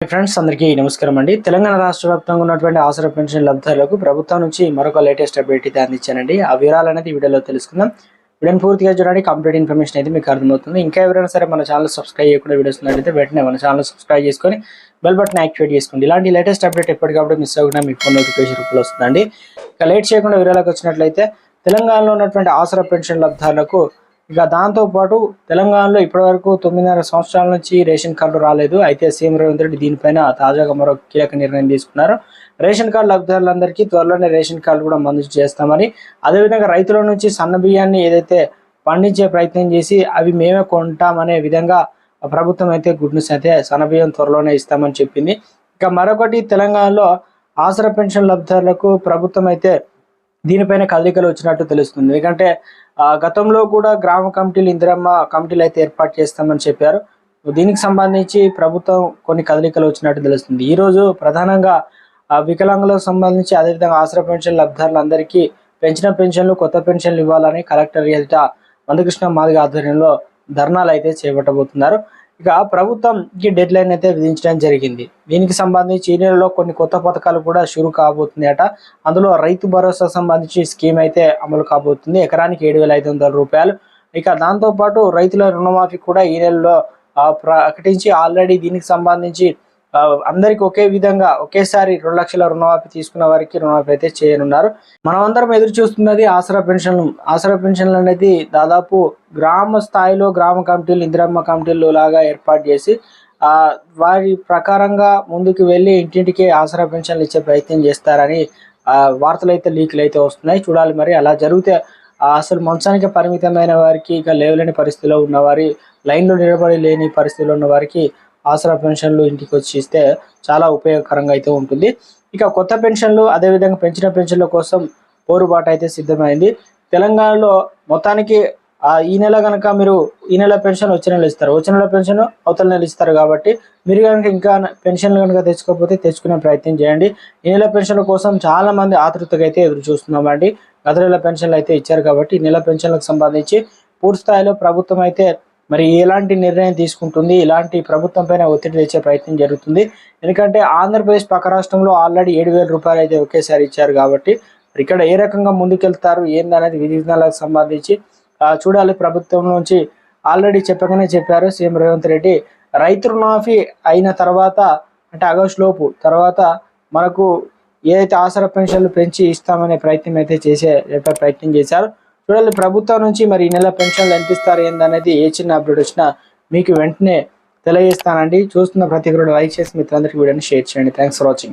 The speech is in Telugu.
ఫ్రెండ్స్ అందరికీ నమస్కారం అండి. తెలంగాణ రాష్ట్ర వ్యాప్తంగా ఉన్నటువంటి ఆసర పెన్షన్ లబ్ధారులకు ప్రభుత్వం నుంచి మరొక లేటెస్ట్ అప్డేట్ అయితే అందించానండి. ఆ వివరాలు అనేది వీడియోలో తెలుసుకుందాం. వీడియోని పూర్తిగా చూడండి కంప్లీట్ ఇన్ఫర్మేషన్ అయితే మీకు అర్థమవుతుంది. ఇంకా ఎవరైనా సరే మన ఛానల్ సబ్స్క్రైబ్ చేయకుండా వీడియోస్ ఉన్నట్లయితే వెంటనే మన ఛానల్ సబ్స్క్రైబ్ చేసుకొని బెల్ బటన్ యాక్టివేట్ చేసుకోండి. ఇలాంటి లేటెస్ట్ అప్డేట్ ఎప్పటికప్పుడు మిస్ అవ్వకుండా మీకు ఫోన్ నోటిఫికేషన్ రూపంలో వస్తుందండి. ఇక లేట్ చేయకుండా వివరాలకు వచ్చినట్లయితే తెలంగాణలో ఉన్నటువంటి ఆసర పెన్షన్ లబ్ధారులకు ఇక దాంతో పాటు తెలంగాణలో ఇప్పటివరకు తొమ్మిదిన్నర సంవత్సరాల నుంచి రేషన్ కార్డు రాలేదు. అయితే సీఎం రేవంత్ రెడ్డి దీనిపైన తాజాగా మరో కీలక నిర్ణయం తీసుకున్నారు. రేషన్ కార్డు లబ్ధిదారులందరికీ త్వరలోనే రేషన్ కార్డు కూడా మంజూరు చేస్తామని అదేవిధంగా రైతుల నుంచి సన్న బియ్యాన్ని ఏదైతే పండించే ప్రయత్నం చేసి అవి మేమే కొంటామనే విధంగా ప్రభుత్వం అయితే గుడ్ న్యూస్ అయితే సన్న బియ్యం త్వరలోనే ఇస్తామని చెప్పింది. ఇక మరొకటి తెలంగాణలో ఆసరా పెన్షన్ లబ్ధిదారులకు ప్రభుత్వం అయితే దీనిపైన కదలికలు వచ్చినట్టు తెలుస్తుంది. ఎందుకంటే గతంలో కూడా గ్రామ కమిటీలు ఇందిరమ్మ కమిటీలు అయితే ఏర్పాటు చేస్తామని చెప్పారు. దీనికి సంబంధించి ప్రభుత్వం కొన్ని కదలికలు వచ్చినట్టు తెలుస్తుంది. ఈ రోజు ప్రధానంగా వికలాంగులకు సంబంధించి అదేవిధంగా ఆసరా పెన్షన్ లబ్ధిదారులందరికీ పెంచిన పెన్షన్లు కొత్త పెన్షన్లు ఇవ్వాలని కలెక్టర్ ఎదుట మందకృష్ణ మాదిగ ఆధ్వర్యంలో ధర్నాలు అయితే చేపట్టబోతున్నారు. ఇక ప్రభుత్వంకి డెడ్ లైన్ అయితే విధించడం జరిగింది. దీనికి సంబంధించి ఈ నెలలో కొన్ని కొత్త పథకాలు కూడా షురు కాబోతున్నాయట. అందులో రైతు భరోసా సంబంధించి స్కీమ్ అయితే అమలు కాబోతుంది. ఎకరానికి ఏడు వేల ఐదు వందల రూపాయలు. ఇక దాంతోపాటు రైతుల రుణమాఫీ కూడా ఈ నెలలో ప్రకటించి ఆల్రెడీ దీనికి సంబంధించి అందరికి ఒకే విధంగా ఒకేసారి రెండు లక్షల రుణమాఫీ తీసుకున్న వారికి రుణమాఫీ అయితే చేయనున్నారు. మనం అందరం ఎదురు చూస్తున్నది ఆసరా పెన్షన్ ఆసరా పెన్షన్లు అనేది దాదాపు గ్రామ స్థాయిలో గ్రామ కమిటీలు ఇందిరమ్మ కమిటీలు లాగా ఏర్పాటు చేసి ఆ వారి ప్రకారంగా ముందుకు వెళ్ళి ఇంటింటికి ఆసరా పెన్షన్లు ఇచ్చే ప్రయత్నం చేస్తారని ఆ వార్తలు అయితే లీకులు అయితే వస్తున్నాయి. చూడాలి మరి. అలా జరిగితే అసలు మంచానికి పరిమితమైన వారికి ఇక లేవలేని పరిస్థితిలో ఉన్నవారి లైన్లో నిలబడి లేని పరిస్థితిలో ఉన్న వారికి ఆసరా పెన్షన్లు ఇంటికి వచ్చి ఇస్తే చాలా ఉపయోగకరంగా అయితే ఉంటుంది. ఇక కొత్త పెన్షన్లు అదేవిధంగా పెంచిన పెన్షన్ల కోసం పోరుబాటు అయితే సిద్ధమైంది. తెలంగాణలో మొత్తానికి ఈ నెల కనుక మీరు ఈ నెల పెన్షన్ వచ్చే నెల ఇస్తారు. వచ్చే నెల పెన్షన్ అవతల నెల ఇస్తారు కాబట్టి మీరు కనుక ఇంకా పెన్షన్లు కనుక తెచ్చుకోకపోతే తెచ్చుకునే ప్రయత్నం చేయండి. ఈ నెల పెన్షన్ల కోసం చాలా మంది ఆతృతగా అయితే ఎదురు చూస్తున్నామండి. గత నెల పెన్షన్లు అయితే ఇచ్చారు కాబట్టి ఈ నెల పెన్షన్లకు సంబంధించి పూర్తి స్థాయిలో ప్రభుత్వం అయితే మరి ఎలాంటి నిర్ణయం తీసుకుంటుంది? ఇలాంటి ప్రభుత్వం పైన ఒత్తిడి తెచ్చే ప్రయత్నం జరుగుతుంది? ఎందుకంటే ఆంధ్రప్రదేశ్ పక్క రాష్ట్రంలో ఆల్రెడీ ఏడు వేల రూపాయలు అయితే ఒకేసారి ఇచ్చారు కాబట్టి ఇక్కడ ఏ రకంగా ముందుకెళ్తారు? ఏందనేది విధి విధానాలకు సంబంధించి చూడాలి. ప్రభుత్వం నుంచి ఆల్రెడీ చెప్పగానే చెప్పారు సీఎం రేవంత్ రెడ్డి. రైతు రుణమాఫీ అయిన తర్వాత అంటే ఆగస్టు లోపు తర్వాత మనకు ఏదైతే ఆసరా పెన్షన్లు పెంచి ఇస్తామనే ప్రయత్నం అయితే చేసే ప్రయత్నం చేశారు. చూడాలి ప్రభుత్వం నుంచి మరి ఈ నెల పెన్షన్లు ఎంత ఇస్తారు ఏందనేది ఏ చిన్న అప్డేట్ వచ్చినా మీకు వెంటనే తెలియజేస్తానండి. చూస్తున్న ప్రతి ఒక్కరు లైక్ చేసి మిత్రులందరికీ వీడియోని షేర్ చేయండి. Thanks for watching